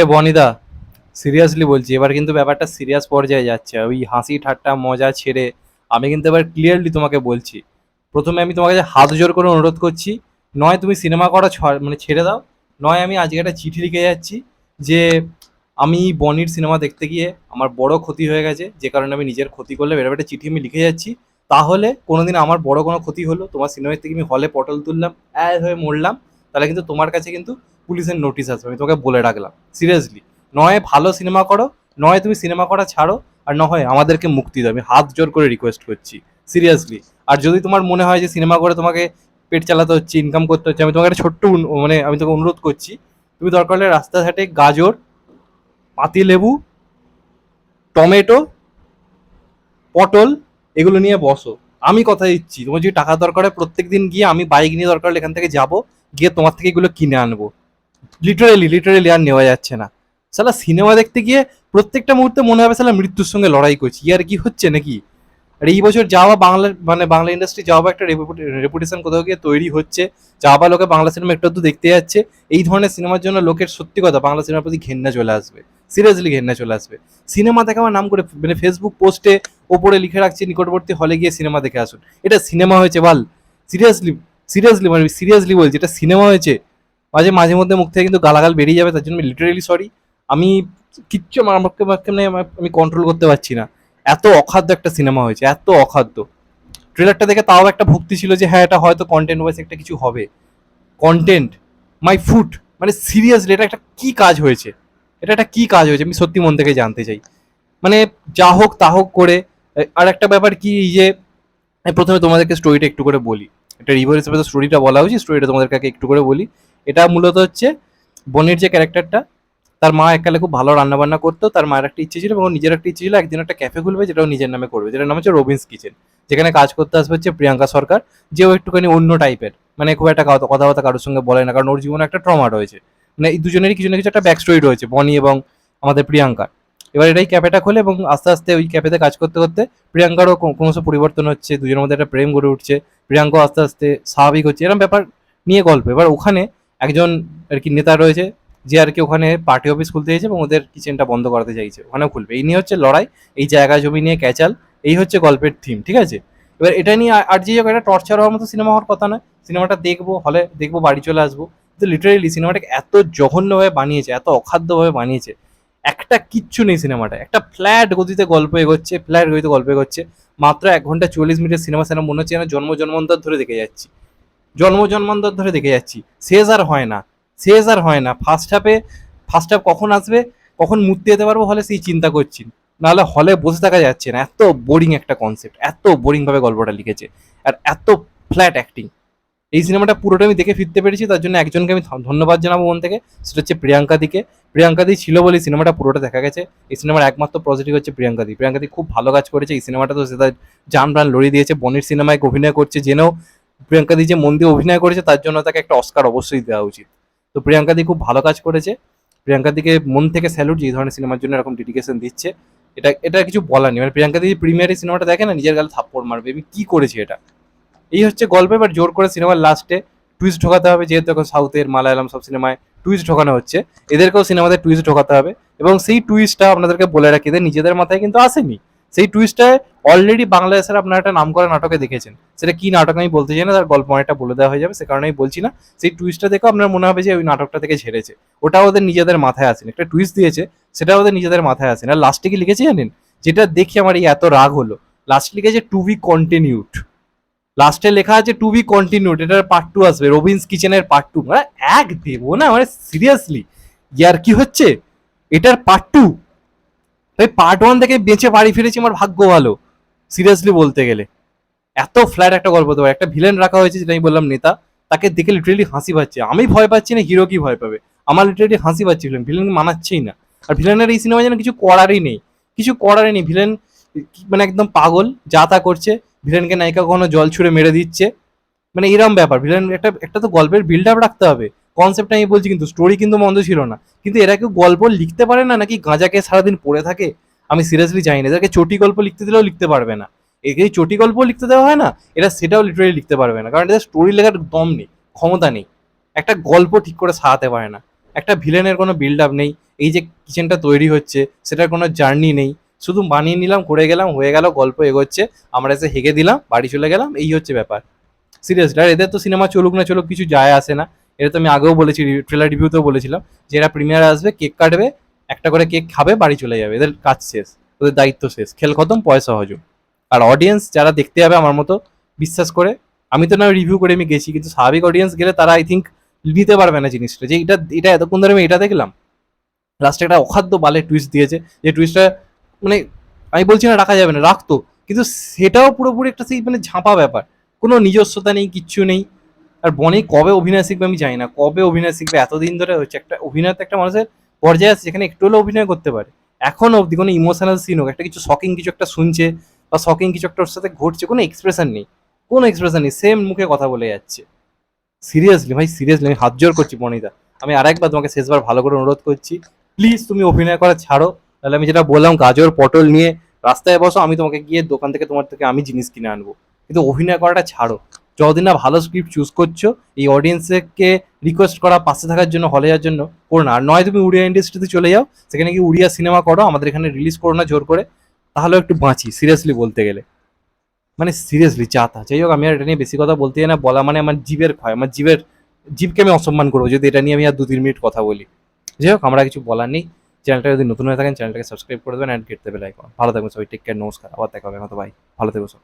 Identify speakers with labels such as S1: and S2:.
S1: এ বনিদা seriously বলছি, এবার কিন্তু ব্যাপারটা সিরিয়াস পর্যায়ে যাচ্ছে। ওই হাসি, ঠাট্টা, মজা ছেড়ে আমি কিন্তু এবার ক্লিয়ারলি তোমাকে বলছি। প্রথমে আমি তোমাকে হাত জোর করে অনুরোধ করছি, নয় তুমি সিনেমা করা মানে ছেড়ে দাও, নয় আমি আজকে একটা চিঠি লিখে যাচ্ছি যে আমি বনির সিনেমা দেখতে গিয়ে আমার বড় ক্ষতি হয়ে গেছে, যে কারণে আমি নিজের ক্ষতি করলে এরকম একটা চিঠি আমি লিখে যাচ্ছি। তাহলে কোনোদিন আমার বড় কোনো ক্ষতি হলো, তোমার সিনেমার থেকে আমি হলে পটল তুললাম অ্যাড হয়ে মরলাম। তাহলে কিন্তু তোমার কাছে কিন্তু পুলিশের নোটিশ আসবে। আমি তোমাকে বলে রাখলাম। সিরিয়াসলি নয় ভালো সিনেমা করো, নয় তুমি সিনেমা করা ছাড়ো, আর নয় আমাদেরকে মুক্তি দাও। আমি হাত জোর করে রিকোয়েস্ট করছি। সিরিয়াসলি আর যদি তোমার মনে হয় যে সিনেমা করে তোমাকে পেট চালাতে হচ্ছে ইনকাম করতে হচ্ছে, আমি তোমাকে একটা ছোট্ট মানে আমি তোকে অনুরোধ করছি, তুমি দরকার হলে রাস্তাঘাটে গাজর, পাতিলেবু, টমেটো, পটল এগুলো নিয়ে বসো। আমি কথা দিচ্ছি। তোমার যদি টাকা দরকার হয় প্রত্যেক দিন গিয়ে আমি বাইক নিয়ে দরকার হলে এখান থেকে যাব। গিয়ে তোমার থেকে এগুলো কিনে আনব। লিটারেলি লিটারেলি আর নেওয়া যাচ্ছে না। সালা সিনেমা দেখতে গিয়ে প্রত্যেকটা মুহূর্তে মনে হবে সালা মৃত্যুর সঙ্গে লড়াই করছি। আর কি হচ্ছে নাকি? আর এই বছর যাওয়া বাংলা মানে বাংলা ইন্ডাস্ট্রি যাওয়া একটা রেপুটেশন কোথাও গিয়ে তৈরি হচ্ছে। যাওয়া লোকে বাংলা সিনেমা একটু একটু দেখতে যাচ্ছে। এই ধরনের সিনেমার জন্য লোকের সত্যি কথা, বাংলা সিনেমার প্রতি ঘেন্না চলে আসবে। সিরিয়াসলি ঘেন্না চলে আসবে। সিনেমা দেখা আমার নাম করে মানে ফেসবুক পোস্টে ওপরে লিখে রাখছি, নিকটবর্তী হলে গিয়ে সিনেমা দেখে আসুন। এটা সিনেমা হয়েছে, বল। সিরিয়াসলি সিরিয়াসলি মানে সিরিয়াসলি বলছি, এটা সিনেমা হয়েছে। মাঝে মাঝে মধ্যে মুখ থেকে কিন্তু গালাগাল বেরিয়ে যাবে, তার জন্য লিটারেলি সরি আমি কিচ্ছু আমাকে মানে আমি কন্ট্রোল করতে পারছি না। এত অখাদ্য একটা সিনেমা হয়েছে, এত অখাদ্য। ট্রেলারটা দেখে তাও একটা ভক্তি ছিল যে হ্যাঁ এটা হয়তো কন্টেন্ট ওয়াইজ একটা কিছু হবে। কন্টেন্ট মাই ফুড মানে সিরিয়াসলি এটা একটা কী কাজ হয়েছে? এটা একটা কী কাজ হয়েছে? আমি সত্যি মন থেকে জানতে চাই। মানে যা হোক তা হোক করে আর একটা ব্যাপার কি যে প্রথমে তোমাদেরকে স্টোরিটা একটু করে বলি। এটা রিভার হিসেবে তো স্টোরিটা বলা উচিত স্টোরিটা তোমাদেরকে আগে একটু করে বলি। এটা মূলত হচ্ছে বনের যে ক্যারেক্টারটা তার মা এককালে খুব ভালো রান্না বান্না করতো, তার মায়ের একটা ইচ্ছে ছিল এবং নিজের একটা ইচ্ছে ছিল একদিন একটা ক্যাফে খুলবে, যেটা ও নিজের নামে করবে, যেটার নাম হচ্ছে রবিন্স কিচেন যেখানে কাজ করতে আসবে হচ্ছে প্রিয়াঙ্কা সরকার, যেও একটুখানি অন্য টাইপের মানে খুব একটা কথা- কথাবার্তা কারোর সঙ্গে বলে না, কারণ ওর জীবনে একটা ট্রমা রয়েছে। মানে এই দুজনেরই কিছু না কিছু একটা ব্যাক স্টোরি রয়েছে, বনি এবং আমাদের প্রিয়াঙ্কার। এবার এটাই ক্যাফেটা খোলে এবং আস্তে আস্তে ওই ক্যাফেতে কাজ করতে করতে প্রিয়াঙ্কারও ক্রমশ পরিবর্তন হচ্ছে, দুজনের মধ্যে একটা প্রেম গড়ে উঠছে, প্রিয়াঙ্কাও আস্তে আস্তে স্বাভাবিক হচ্ছে। এরকম ব্যাপার নিয়ে গল্প। এবার ওখানে একজন আর কি নেতা রয়েছে, যে আর কি ওখানে পার্টি অফিস খুলতে চাইছে এবং ওদের কিচেনটা বন্ধ করাতে চাইছে, ওখানেও খুলবে। এই নিয়ে হচ্ছে লড়াই, এই জায়গা জমি নিয়ে ক্যাচাল, এই হচ্ছে গল্পের থিম ঠিক আছে? এবার এটা নিয়ে আর- যে একটা টর্চার হওয়ার মতো সিনেমা হওয়ার কথা নয় সিনেমাটা দেখব হলে দেখব, বাড়ি চলে আসব। কিন্তু লিটারেলি সিনেমাটাকে এত জঘন্যভাবে বানিয়েছে, এত অখাদ্যভাবে বানিয়েছে একটা কিচ্ছু নেই সিনেমাটা একটা ফ্ল্যাট গতিতে গল্প এগোচ্ছে, ফ্ল্যাট গতিতে গল্প এগোচ্ছে। মাত্র এক ঘণ্টা চল্লিশ মিনিটের সিনেমা সিনেমা মনে হচ্ছে জন্ম, জন্মান্তর ধরে দেখে যাচ্ছি। জন্ম, জন্মান্তর ধরে দেখে যাচ্ছি। শেষ আর হয় না। শেষ আর হয় না। ফার্স্ট হাফে ফার্স্ট হাফ কখন আসবে, কখন মুক্তি যেতে পারব হলে সেই চিন্তা করছি। নাহলে হলে বসে থাকা যাচ্ছে না। এত বোরিং একটা কনসেপ্ট এত বোরিং ভাবে গল্পটা লিখেছে। আর এত ফ্ল্যাট অ্যাক্টিং এই সিনেমাটা পুরোটা আমি দেখে ফিরতে পেরেছি, তার জন্য একজনকে আমি ধন্যবাদ জানাব মন থেকে, সেটা হচ্ছে প্রিয়াঙ্কা দিকে। প্রিয়াঙ্কা দি ছিল বলে সিনেমাটা পুরোটা দেখা গেছে। এই সিনেমার একমাত্র পজিটিভ হচ্ছে প্রিয়াঙ্কা দি। প্রিয়াঙ্কা দি খুব ভালো কাজ করেছে, এই সিনেমাটা তো সেটা জান প্রাণ লড়িয়ে দিয়েছে, বনির সিনেমায় অভিনয় করছে, জেনেও প্রিয়াঙ্কা দি যে মন দিয়ে অভিনয় করেছে, তার জন্য তাকে একটা অস্কার অবশ্যই দেওয়া উচিত। তো প্রিয়াঙ্কা দি খুব ভালো কাজ করেছে। প্রিয়াঙ্কা দিকে মন থেকে স্যালুট যে ধরনের সিনেমার জন্য এরকম ডেডিকেশন দিচ্ছে, এটা এটা কিছু বলার নেই। মানে প্রিয়াঙ্কা দি প্রিমিয়ারে সিনেমাটা দেখে না, নিজের গালে থাপ্পড় মারবে। আমি কি করেছি এটা? এই হচ্ছে গল্প, এবার জোর করে সিনেমার লাস্টে টুইস্ট ঢোকাতে হবে, যেহেতু এখন সাউথের মালায়ালাম সব সিনেমায় টুইস্ট ঢোকানো হচ্ছে, এদেরকেও সিনেমাতে টুইস্ট ঢোকাতে হবে এবং সেই টুইস্টটা আপনাদেরকে বলে রাখি, এদের নিজেদের মাথায় কিন্তু আসেনি। সেই টুইস্টটা অলরেডি বাংলাদেশের আপনারা একটা নাম করা নাটকে দেখেছেন। সেটা কি নাটক আমি বলতে চাই না, তার গল্প অনেকটা বলে দেওয়া হয়ে যাবে, সে কারণে আমি বলছি না। সেই টুইস্টটা দেখে আপনার মনে হবে যে ওই নাটকটা থেকে ছেড়েছে। ওটা ওদের নিজেদের মাথায় আসেনি। একটা টুইস্ট দিয়েছে সেটা ওদের নিজেদের মাথায় আসেনি। আর লাস্টে কি লিখেছে জানেন? যেটা দেখে আমার এই এত রাগ হলো। লাস্ট লিখেছে টু বি কন্টিনিউড লাস্টে লেখা আছে টু বি কন্টিনিউড এটার পার্ট টু আসবে রবিন্স কিচেনের পার্ট টু মানে এক দেবো না মানে সিরিয়াসলি ইয়ার কি হচ্ছে? এটার পার্ট টু ভাই পার্ট ওয়ান থেকে বেঁচে বাড়ি ফিরেছি, আমার ভাগ্য ভালো সিরিয়াসলি বলতে গেলে। এত ফ্ল্যাট একটা গল্প দেবো, একটা ভিলেন রাখা হয়েছে, যেটা আমি বললাম নেতা, তাকে দেখে লিটারেলি হাসি পাচ্ছে। আমি ভয় পাচ্ছি না হিরো কি ভয় পাবে? আমার লিটারেলি হাসি পাচ্ছে ভিলেন ভিলেন মানাচ্ছেই না। আর ভিলেনের এই সিনেমা যেন কিছু করারই নেই, কিছু করারই নেই। ভিলেন মানে একদম পাগল, যা তা করছে। ভিলেনকে নায়িকা কখনো জল ছুঁড়ে মেরে দিচ্ছে। মানে এরম ব্যাপার। ভিলেন একটা একটা তো গল্পের বিল্ড আপ রাখতে হবে। কনসেপ্ট আমি বলছি কিন্তু স্টোরি কিন্তু মন্দ ছিল না। কিন্তু এরা কেউ গল্প লিখতে পারে না নাকি গাঁজাকে সারাদিন পড়ে থাকে? আমি সিরিয়াসলি জানি না এদেরকে চটি গল্প লিখতে দিলেও লিখতে পারবে না। একে চটি গল্প লিখতে দেওয়া হয় না, এরা সেটাও লিটারেলি লিখতে পারবে না। কারণ এদের স্টোরি লেখার দম নেই, ক্ষমতা নেই। একটা গল্প ঠিক করে সারাতে পারে না। একটা ভিলেনের কোনো বিল্ড আপ নেই। এই যে কিচেনটা তৈরি হচ্ছে, সেটার কোনো জার্নি নেই। শুধু বানিয়ে নিলাম, করে গেলাম, হয়ে গেল, গল্প এগোচ্ছে। আমরা এসে হেগে দিলাম, বাড়ি চলে গেলাম, এই হচ্ছে ব্যাপার। সিরিয়াসলি আর এদের তো সিনেমা চলুক না চলুক, কিছু যায় আসে না। এটা তো আমি আগেও বলেছি ট্রেলার রিভিউতেও বলেছিলাম যে এরা প্রিমিয়ার আসবে কেক কাটবে, একটা করে কেক খাবে, বাড়ি চলে যাবে। এদের কাজ শেষ, ওদের দায়িত্ব শেষ। খেল খতম, পয়সা হজম। আর অডিয়েন্স যারা দেখতে যাবে আমার মতো, বিশ্বাস করে, আমি তো না রিভিউ করে আমি গেছি, কিন্তু স্বাভাবিক অডিয়েন্স গেলে তারা আই থিঙ্ক নিতে পারবে না জিনিসটা। যে এটা এটা এতক্ষণ ধরে আমি এটা দেখলাম। লাস্টে একটা অখাদ্য বালে টুইস্ট দিয়েছে। যে টুইস্টটা মানে আমি বলছি না রাখা যাবে না, রাখতো। কিন্তু সেটাও পুরোপুরি একটা সেই মানে ঝাঁপা ব্যাপার। কোনো নিজস্বতা নেই, কিচ্ছু নেই। আর বনি কবে অভিনয় শিখবে আমি জানি না। কবে অভিনয় শিখবে? এতদিন ধরে হচ্ছে একটা অভিনয় তো একটা মানুষের পর্যায়ে আছে যেখানে একটু হলেও অভিনয় করতে পারে। এখন অবধি কোনো ইমোশনাল সিন হোক, একটা কিছু শকিং কিছু একটা শুনছে বা শকিং কিছু একটা ওর সাথে ঘটছে, কোনো এক্সপ্রেশন নেই। কোনো এক্সপ্রেশন নেই সেম মুখে কথা বলে যাচ্ছে। সিরিয়াসলি ভাই সিরিয়াসলি আমি হাত জোর করছি বনিদা আমি আরেকবার তোমাকে শেষবার ভালো করে অনুরোধ করছি। প্লিজ তুমি অভিনয় করা ছাড়ো। তাহলে আমি যেটা বললাম, গাজর, পটল নিয়ে রাস্তায় বসো, আমি তোমাকে গিয়ে দোকান থেকে তোমার থেকে আমি জিনিস কিনে আনব। কিন্তু অভিনয় করাটা ছাড়ো। যতদিন না ভালো স্ক্রিপ্ট চুজ করছ, এই অডিয়েন্সকে রিকোয়েস্ট করা, পাশে থাকার জন্য হলে যাওয়ার জন্য করো না। আর নয় তুমি উড়িয়া ইন্ডাস্ট্রিতে চলে যাও, সেখানে কি উড়িয়া সিনেমা করো, আমাদের এখানে রিলিজ করো না জোর করে, তাহলেও একটু বাঁচি সিরিয়াসলি বলতে গেলে। মানে সিরিয়াসলি চাতা। যাই হোক, আমি আর এটা নিয়ে বেশি কথা বলতে চাই না, বলা মানে আমার জীবের ক্ষয়, আমার জীবের, জীবকে আমি অসম্মান করব, যদি এটা নিয়ে আমি আর দু তিন মিনিট কথা বলি। যাই হোক, আমরা কিছু বলার নেই। চ্যানেলটা যদি নতুন হয়ে থাকেন, চ্যানেলটাকে সাবস্ক্রাইব করে দেবেন অ্যান্ড গেট দেবে লাইক ভালো থাকবেন সবাই টেক কেয়ার নমস্কার, আবার দেখা হবে মতো ভাই ভালো থাকবে সব।